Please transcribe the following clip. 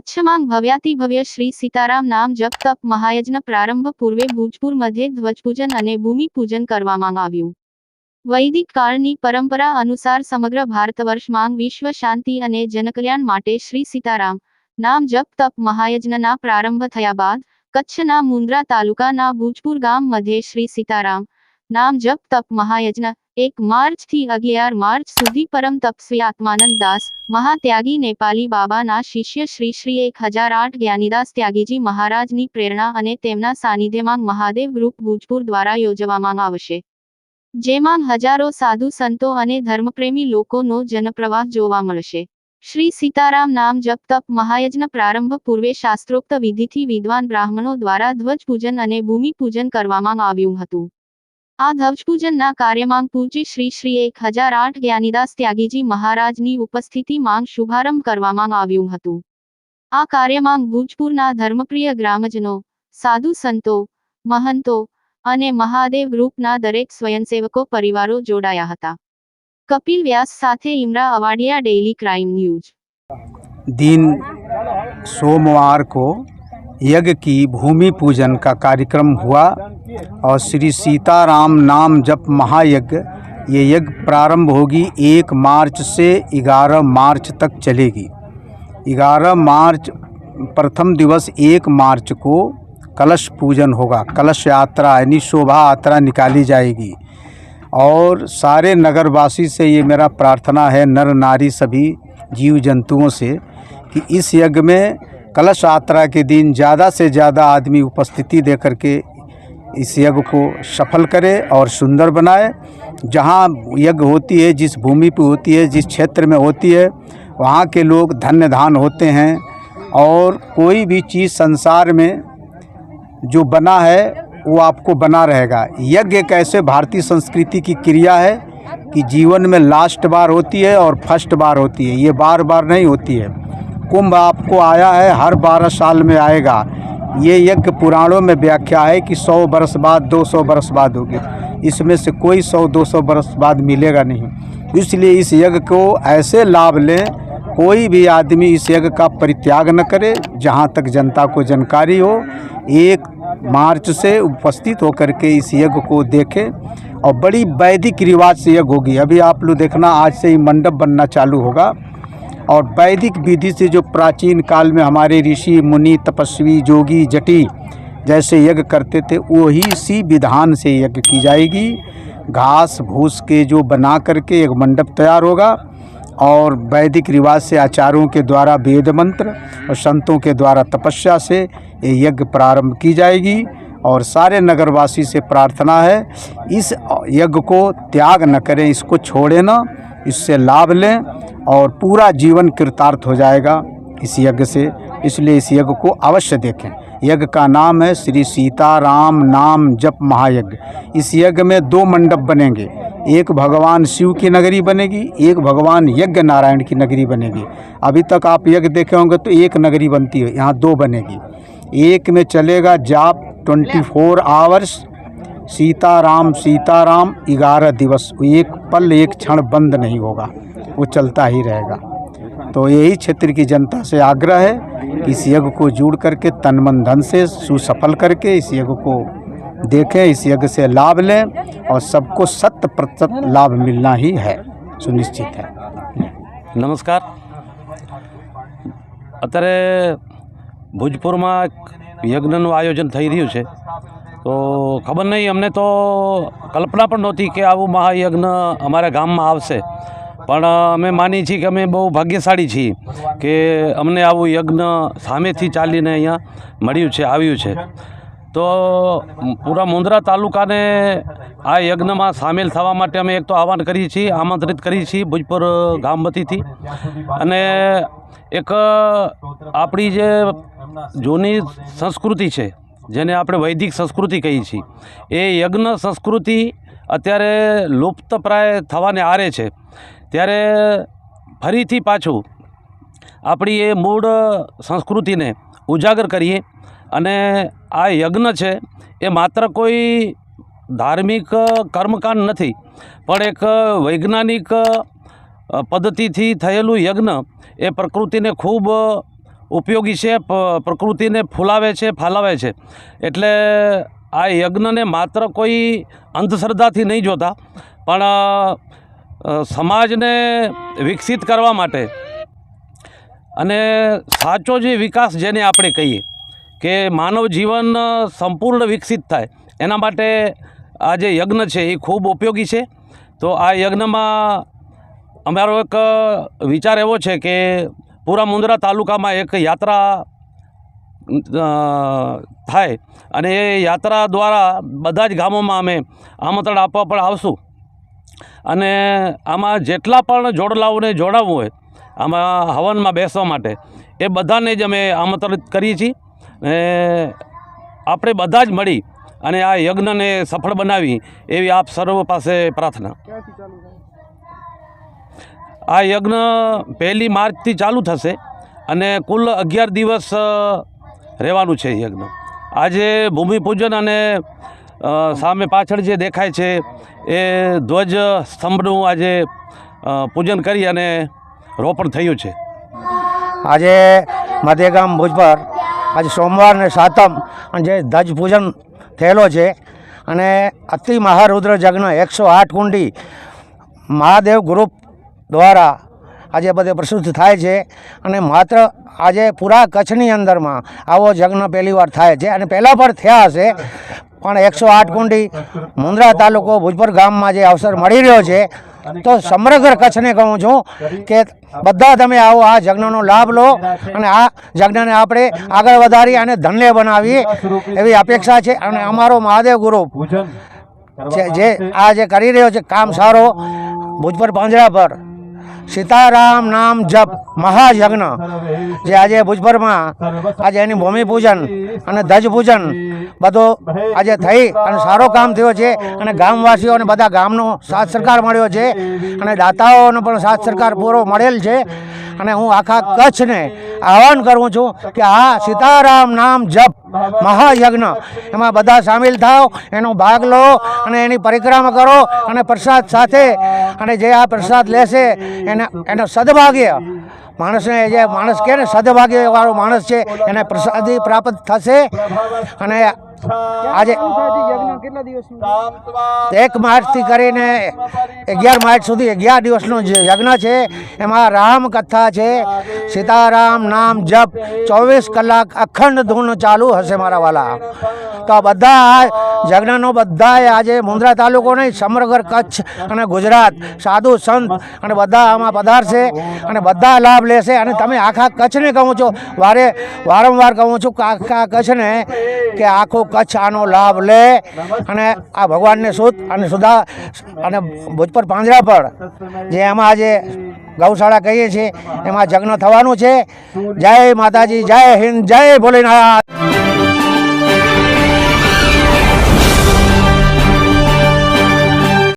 કચ્છમાં ભવ્યાતિ ભવ્ય શ્રી સીતારામ નામ જપ તપ મહાયજ્ઞ પ્રારંભ પૂર્વે ભુજપુર મધ્યે ધ્વજપૂજન અને ભૂમિપૂજન કરવામાં આવ્યું વૈદિક કાળની પરંપરા અનુસાર સમગ્ર ભારતવર્ષમાં વિશ્વ શાંતિ અને જનકલ્યાણ માટે શ્રી સીતારામ નામ જપ તપ મહાયજ્ઞના પ્રારંભ થયા બાદ કચ્છના મુન્દ્રા તાલુકાના ભુજપુર ગામ મધ્યે શ્રી સીતારામ નામ જપ તપ મહાયજ્ઞ એક માર્ચથી અગિયાર માર્ચ સુધી પરમ તપસ્વી આત્માનંદ દાસ, મહાત્યાગી નેપાલી બાબાના શિષ્ય શ્રી શ્રી એક હજાર આઠ જ્ઞાનીદાસ ત્યાગીજી મહારાજની પ્રેરણા અને તેમના સાનિધ્યમાં મહાદેવ ગ્રુપ ભુજપુર દ્વારા યોજવામાં આવશે. જેમાં હજારો સાધુ સંતો અને ધર્મપ્રેમી લોકોનો જનપ્રવાહ જોવા મળશે. શ્રી સીતારામ નામ જપ તપ મહાયજ્ઞ પ્રારંભ પૂર્વે શાસ્ત્રોક્ત વિધિથી વિદ્વાન બ્રાહ્મણો દ્વારા ધ્વજ પૂજન અને ભૂમિપૂજન કરવામાં આવ્યું હતું. આ ધ્વજપૂજનના કાર્યમાં પૂજ્ય શ્રી શ્રી એક હજાર આઠ જ્ઞાનીદાસ ત્યાગીજી મહારાજની ઉપસ્થિતિમાં શુભારંભ કરવામાં આવ્યું હતું. આ કાર્યમાં ભુજપુરના ધર્મપ્રિય ગ્રામજનો, સાધુ સંતો, મહંતો અને મહાદેવ રૂપના દરેક સ્વયંસેવકો પરિવારો જોડાયા હતા. કપિલ વ્યાસ સાથે Imra Avadiya daily crime news. દિન સોમવાર કો यज्ञ की भूमि पूजन का कार्यक्रम हुआ और श्री सीताराम नाम जप महायज्ञ, ये यज्ञ प्रारंभ होगी एक मार्च से ग्यारह मार्च तक चलेगी। ग्यारह मार्च, प्रथम दिवस एक मार्च को कलश पूजन होगा। कलश यात्रा यानी शोभा यात्रा निकाली जाएगी। और सारे नगरवासी से ये मेरा प्रार्थना है, नर नारी सभी जीव जंतुओं से, कि इस यज्ञ में कलश यात्रा के दिन ज़्यादा से ज़्यादा आदमी उपस्थिति दे करके इस यज्ञ को सफल करे और सुंदर बनाए। जहाँ यज्ञ होती है, जिस भूमि पर होती है, जिस क्षेत्र में होती है, वहाँ के लोग धन्य धान होते हैं। और कोई भी चीज़ संसार में जो बना है, वो आपको बना रहेगा। यज्ञ एक ऐसे भारतीय संस्कृति की क्रिया है कि जीवन में लास्ट बार होती है और फ़र्स्ट बार होती है। ये बार बार नहीं होती है। कुंभ आपको आया है, हर बारह साल में आएगा। ये यज्ञ पुराणों में व्याख्या है कि सौ बरस बाद दो सौ बरस बाद होगी। इसमें से कोई सौ, दो सौ बरस बाद मिलेगा नहीं। इसलिए इस यज्ञ को ऐसे लाभ लें, कोई भी आदमी इस यज्ञ का परित्याग न करे, जहाँ तक जनता को जानकारी हो, एक मार्च से उपस्थित होकर के इस यज्ञ को देखें। और बड़ी वैदिक रिवाज से यज्ञ होगी। अभी आप लोग देखना, आज से ही मंडप बनना चालू होगा। और वैदिक विधि से जो प्राचीन काल में हमारे ऋषि, मुनि, तपस्वी, जोगी, जटी जैसे यज्ञ करते थे, वही इसी विधान से यज्ञ की जाएगी। घास भूस के जो बना करके एक मंडप तैयार होगा और वैदिक रिवाज से आचार्यों के द्वारा वेद मंत्र और संतों के द्वारा तपस्या से ये यज्ञ प्रारंभ की जाएगी और सारे नगरवासी से प्रार्थना है, इस यज्ञ को त्याग न करें, इसको छोड़ें ना। इससे लाभ लें और पूरा जीवन कृतार्थ हो जाएगा इस यज्ञ से। इसलिए इस यज्ञ को अवश्य देखें। यज्ञ का नाम है श्री सीताराम नाम जप महायज्ञ। इस यज्ञ में दो मंडप बनेंगे। एक भगवान शिव की नगरी बनेगी, एक भगवान यज्ञ नारायण की नगरी बनेगी। अभी तक आप यज्ञ देखे होंगे तो एक नगरी बनती है, यहाँ दो बनेगी। एक में चलेगा जाप twenty four hours, Sitaram Sitaram ग्यारह दिवस। एक पल एक क्षण बंद नहीं होगा वो चलता ही रहेगा तो यही क्षेत्र की जनता से आग्रह है कि इस यज्ञ को जुड़ करके तन मन धन से सुसफल करके इस यज्ञ को देखें इस यज्ञ से लाभ लें और सबको शत प्रतिशत लाभ मिलना ही है सुनिश्चित है નમસ્કાર અત્યારે ભુજપુરમાં એક યજ્ઞનું આયોજન થઈ રહ્યું છે તો ખબર નહીં, અમને તો કલ્પના પણ નહોતી કે આવું મહાયજ્ઞ અમારા ગામમાં આવશે. પણ અમે માની છીએ કે અમે બહુ ભાગ્યશાળી છીએ કે અમને આવું યજ્ઞ સામેથી ચાલીને અહીંયા મળ્યું છે, આવ્યું છે. તો પૂરા મુંદ્રા તાલુકાને આ યજ્ઞમાં સામેલ થવા માટે અમે એક તો આહવાન કરીએ છીએ, આમંત્રિત કરીએ છીએ ભુજપુર ગામ વતીથી અને એક આપણી જે જૂની સંસ્કૃતિ છે જેને આપણે વૈદિક સંસ્કૃતિ કહીએ છીએ. એ યજ્ઞ સંસ્કૃતિ અત્યારે લુપ્તપ્રાય થવાને આરે છે. ત્યારે ફરીથી પાછું આપણી એ મૂળ સંસ્કૃતિને ઉજાગર કરીએ અને આ યજ્ઞ છે એ માત્ર કોઈ ધાર્મિક કર્મકાંડ નથી, પણ એક વૈજ્ઞાનિક પદ્ધતિથી થયેલું યજ્ઞ એ પ્રકૃતિને ખૂબ ઉપયોગી છે પ્રકૃતિને ફૂલાવે છે, ફાલાવે છે. એટલે આ યજ્ઞને માત્ર કોઈ અંધશ્રદ્ધાથી નહીં જોતા, પણ સમાજને વિકસિત કરવા માટે અને સાચો જે વિકાસ જેને આપણે કહીએ કે માનવ જીવન સંપૂર્ણ વિકસિત થાય, એના માટે આ જે યજ્ઞ છે એ ખૂબ ઉપયોગી છે. તો આ યજ્ઞમાં અમારો એક વિચાર એવો છે કે પૂરા મુંદ્રા તાલુકામાં એક યાત્રા થાય અને એ યાત્રા દ્વારા બધા જ ગામોમાં અમે આમંત્રણ આપવા પણ આવશું. અને આમાં જેટલા પણ જોડલાઓને જોડાવવું હોય, આમાં હવનમાં બેસવા માટે, એ બધાને જ અમે આમંત્રિત કરીએ છીએ. આપણે બધા જ મળી અને આ યજ્ઞને સફળ બનાવી એવી આપ સર્વ પાસે પ્રાર્થના. આ યજ્ઞ પહેલી માર્ચથી ચાલુ થશે અને કુલ અગિયાર દિવસ રહેવાનું છે યજ્ઞ. આજે ભૂમિપૂજન અને સામે પાછળ જે દેખાય છે એ ધ્વજ સ્તંભનું આજે પૂજન કરી અને રોપણ થયું છે. આજે મધ્યગામ ભુજ પર આજે સોમવાર ને સાતમ અને જે ધ્વજ પૂજન થયેલો છે અને અતિ મહારુદ્ર યજ્ઞ એકસો આઠ કુંડી મહાદેવ ગ્રુપ દ્વારા આજે બધે પ્રસિદ્ધ થાય છે અને માત્ર આજે પૂરા કચ્છની અંદરમાં આવો જગ્ન પહેલી વાર થાય છે અને પહેલાં પણ થયા હશે, પણ એકસો આઠ કુંડી મુંદ્રા તાલુકો ભુજપર ગામમાં જે અવસર મળી રહ્યો છે, તો સમગ્ર કચ્છને કહું છું કે બધા તમે આવો, આ જગ્નનો લાભ લો અને આ જગ્નને આપણે આગળ વધારી અને ધન્ય બનાવીએ એવી અપેક્ષા છે અને અમારો મહાદેવ ગુરુ જે આ જે કરી રહ્યો છે, કામ સારો, ભુજપર પાંજરા પર. સીતારામ નામ જપ મહાયજ્ઞ. જે આજે ભુજભરમાં આજે એની ભૂમિપૂજન અને ધજ પૂજન બધો આજે થઈ અને સારો કામ થયો છે અને ગામવાસીઓને બધા ગામનો સાથ સરકાર મળ્યો છે અને દાતાઓનો પણ સાથ સરકાર પૂરો મળેલ છે. અને હું આખા કચ્છને આહવાન કરું છું કે આ સીતારામ નામ જપ મહાયજ્ઞ. એમાં બધા સામેલ થાવ એનો ભાગ લો અને એની પરિક્રમા કરો અને પ્રસાદ સાથે અને જે આ પ્રસાદ લેશે એને એનો સદભાગ્ય. માણસને જે માણસ કહે ને સદભાગ્યવાળો માણસ છે એને પ્રસાદી પ્રાપ્ત થશે અને આજે એક માર્ચથી કરીને અગિયાર માર્ચ સુધી અગિયાર દિવસનો જે યજ્ઞ છે, એમાં રામ કથા છે, સીતારામ નામ જપ, ચોવીસ કલાક અખંડ ધૂન ચાલુ હશે મારા વાલા. તો આ બધા યજ્ઞનો બધાએ આજે મુંદ્રા તાલુકો નહીં સમગ્ર કચ્છ અને ગુજરાત. સાધુ સંત અને બધા આમાં પધારશે અને બધા લાભ લેશે. અને તમે આખા કચ્છને કહું છો, વારે વારંવાર કહું છું કે આખા કચ્છને કે આખો કચ્છ આનો લાભ લે અને આ ભગવાનને શુદ્ધ અને સુધા અને ભુજપર પાંજરા પર, જે એમાં આજે ગૌશાળા કહીએ છીએ, એમાં જગ્ન થવાનું છે. જય માતાજી, જય હિન્દ, જય ભોલેનાથ.